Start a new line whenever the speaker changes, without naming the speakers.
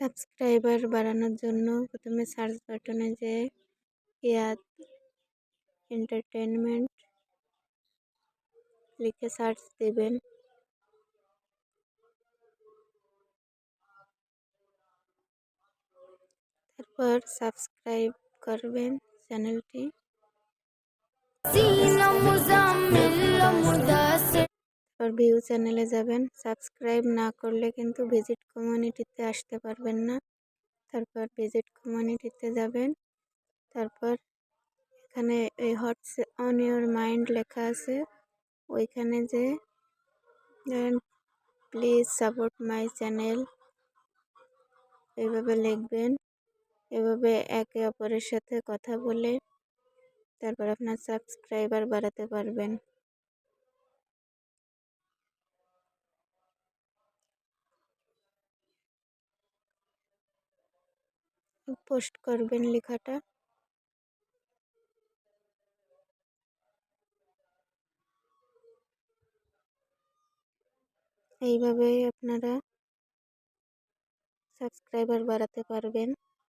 Subscriber বাড়ানোর জন্য প্রথমে সার্চ বাটনে যে ইয়াত এন্টারটেনমেন্ট লিখে সার্চ দেবেন। তারপর সাবস্ক্রাইব করবেন চ্যানেলটি তারপর ভিউ চ্যানেলে যাবেন। সাবস্ক্রাইব না করলে কিন্তু ভিজিট কমিউনিটিতে আসতে পারবেন না। তারপর ভিজিট কমিউনিটিতে যাবেন। তারপর এখানে এই হটস অন ইউর মাইন্ড লেখা আছে। ওইখানে যে প্লিজ সাপোর্ট মাই চ্যানেল এইভাবে লিখবেন। এভাবে একে অপরের সাথে কথা বলে তারপর আপনার সাবস্ক্রাইবার বাড়াতে পারবেন। পোস্ট করবেন লেখাটা? এইভাবেই আপনারা সাবস্ক্রাইবার বাড়াতে পারবেন।